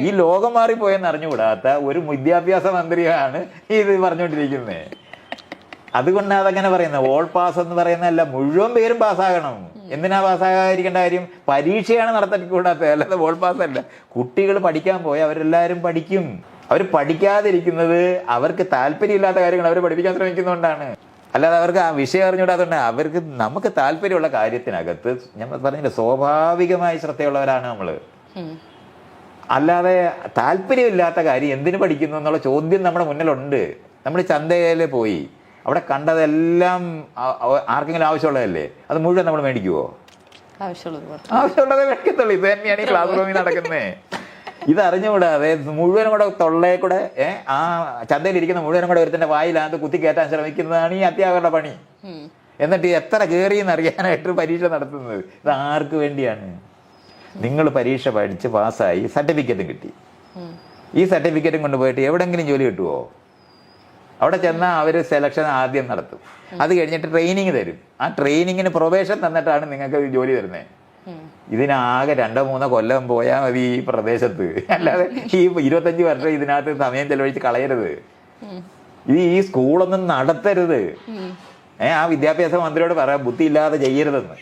ഈ ലോകം മാറിപ്പോയെന്ന് അറിഞ്ഞുകൂടാത്ത ഒരു വിദ്യാഭ്യാസ മന്ത്രിയാണ് ഇത് പറഞ്ഞുകൊണ്ടിരിക്കുന്നത്. അതുകൊണ്ടാണ് അതങ്ങനെ പറയുന്നത്. ഓൾ പാസ് എന്ന് പറയുന്നതല്ല മുഴുവൻ പേരും പാസ്സാകണം. എന്തിനാ പാസ്സാകാതിരിക്കേണ്ട കാര്യം? പരീക്ഷയാണ് നടത്തിക്കൂടാത്തത്. അല്ലാതെ ഓൾ പാസ് അല്ല. കുട്ടികൾ പഠിക്കാൻ പോയി അവരെല്ലാവരും പഠിക്കും. അവർ പഠിക്കാതിരിക്കുന്നത് അവർക്ക് താല്പര്യമില്ലാത്ത കാര്യങ്ങൾ അവർ പഠിപ്പിക്കാൻ ശ്രമിക്കുന്നതുകൊണ്ടാണ്. അല്ലാതെ അവർക്ക് ആ വിഷയം അറിഞ്ഞുകൂടാത്തതുകൊണ്ട് അവർക്ക് നമുക്ക് താല്പര്യമുള്ള കാര്യത്തിനകത്ത് ഞാൻ പറഞ്ഞില്ല സ്വാഭാവികമായി ശ്രദ്ധയുള്ളവരാണ് നമ്മൾ. അല്ലാതെ താല്പര്യമില്ലാത്ത കാര്യം എന്തിനു പഠിക്കുന്നു എന്നുള്ള ചോദ്യം നമ്മുടെ മുന്നിലുണ്ട്. നമ്മൾ ചന്തയിൽ പോയി അവിടെ കണ്ടതെല്ലാം ആർക്കെങ്കിലും ആവശ്യമുള്ളതല്ലേ? അത് മുഴുവൻ നമ്മൾ മേടിക്കുവോ? ആവശ്യമുള്ളത് മേടിക്കത്തുള്ളൂ. ഇത് തന്നെയാണ് ഈ ക്ലാസ് റൂമിൽ നടക്കുന്നത് ഇത് അറിഞ്ഞുകൂടാതെ മുഴുവനും കൂടെ തൊള്ളയെ കൂടെ ഏഹ് ആ ചന്തയിൽ ഇരിക്കുന്ന മുഴുവനും കൂടെ ഒരുത്തന്റെ വായിലകത്ത് കുത്തി കയറ്റാൻ ശ്രമിക്കുന്നതാണ് ഈ അധ്യാപകരുടെ പണി. എന്നിട്ട് എത്ര കയറിയെന്ന് അറിയാനായിട്ട് പരീക്ഷ നടത്തുന്നത്. ഇത് ആർക്ക് വേണ്ടിയാണ്? നിങ്ങൾ പരീക്ഷ പഠിച്ച് പാസ്സായി സർട്ടിഫിക്കറ്റും കിട്ടി. ഈ സർട്ടിഫിക്കറ്റും കൊണ്ടുപോയിട്ട് എവിടെങ്കിലും ജോലി കിട്ടുമോ അവിടെ ചെന്നാൽ അവർ സെലക്ഷൻ ആദ്യം നടത്തും. അത് കഴിഞ്ഞിട്ട് ട്രെയിനിങ് തരും. ആ ട്രെയിനിങ്ങിന് പ്രൊബേഷൻ തന്നിട്ടാണ് നിങ്ങൾക്ക് ജോലി തരുന്നത്. ഇതിനാകെ രണ്ടോ മൂന്നോ കൊല്ലം പോയാൽ മതി ഈ പ്രദേശത്ത്. അല്ലാതെ ഈ ഇരുപത്തഞ്ച് വർഷം ഇതിനകത്ത് സമയം ചെലവഴിച്ച് കളയരുത്. ഇത് ഈ സ്കൂളൊന്നും നടത്തരുത്. ഏഹ് ആ വിദ്യാഭ്യാസ മന്ത്രിയോട് പറയാം ബുദ്ധി ഇല്ലാതെ ചെയ്യരുതെന്ന്.